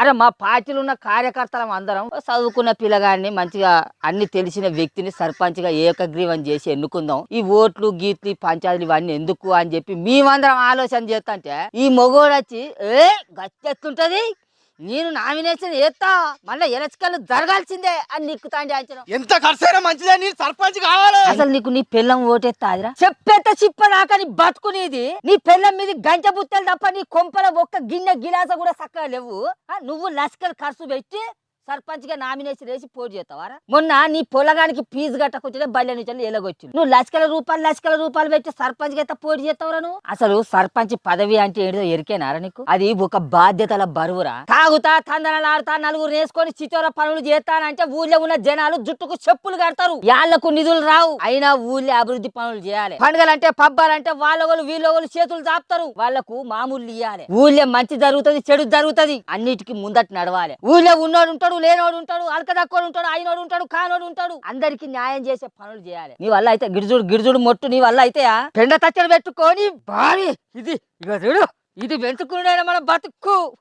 అరే మా పార్టీలో ఉన్న కార్యకర్తలం అందరం చదువుకున్న పిల్లగాడిని మంచిగా అన్ని తెలిసిన వ్యక్తిని సర్పంచ్గా ఏకగ్రీవం చేసి ఎన్నుకుందాం. ఈ ఓట్లు గీట్లు పంచాయతీలు ఇవన్నీ ఎందుకు అని చెప్పి మేమందరం ఆలోచన చేస్తంటే ఈ మొగోడు వచ్చి ఏ గచ్చెత్తుంటది నేను నామినేషన్ చేస్తా మళ్ళీ ఎలక్షన్ జరగాల్సిందే అని నిక్కుతాండి అంచనా. ఎంత ఖర్చైనా మంచిదే నీ సర్పంచ్ కావాలి. అసలు నీకు నీ పిల్లం ఓటెత్తాదిరా. చెప్పేత చిప్ప దాకా నీ బతుకునేది నీ పిల్లం మీద గంట బుత్తలు తప్ప నీ కొంపల ఒక్క గిన్నె గిలాస కూడా చక్కగా లేవు. నువ్వు లస్కర్ ఖర్చు పెట్టి సర్పంచ్గా నామినేషన్ వేసి పోటీ చేస్తావారా? మొన్న నీ పొలగానికి ఫీజు కట్టకొచ్చిన బల్లె నుంచి ఎలాగొచ్చు నువ్వు లక్షల రూపాయలు లక్షల రూపాయలు పెట్టి సర్పంచ్గా అయితే పోటీ చేస్తావురా నువ్వు? అసలు సర్పంచ్ పదవి అంటే ఏంటో ఎరికేనారా నీకు? అది ఒక బాధ్యతల బరువురా. తాగుతా తందనాలు ఆడుతా నలుగురు వేసుకొని చిచోర పనులు చేస్తానంటే ఊళ్ళో ఉన్న జనాలు జుట్టుకు చెప్పులు కడతారు. యాళ్ళకు నిధులు రావు. అయినా ఊళ్ళో అభివృద్ధి పనులు చేయాలి. పండుగలంటే పబ్బాలంటే వాళ్ళ వాళ్ళు వీళ్ళ వాళ్ళు చేతులు చాపుతారు. వాళ్ళకు మామూలు ఇయ్యాలి. ఊళ్ళో మంచి జరుగుతుంది చెడు జరుగుతుంది. అన్నిటికీ ముందట నడవాలి. ఊళ్ళో ఉన్నోడు ఉంటాడు లేనోడు ఉంటాడు అలకదక్కోడు ఉంటాడు అయినోడు ఉంటాడు కానోడు ఉంటాడు అందరికి న్యాయం చేసే పనులు చేయాలి. నీ వల్ల అయితే గిరిజుడు గిరిజుడు మొట్టు నీ వల్ల అయితే పెండ తచ్చలు పెట్టుకొని భారీ ఇది ఇక చూడు ఇది పెంచుకునే మన బతుకు?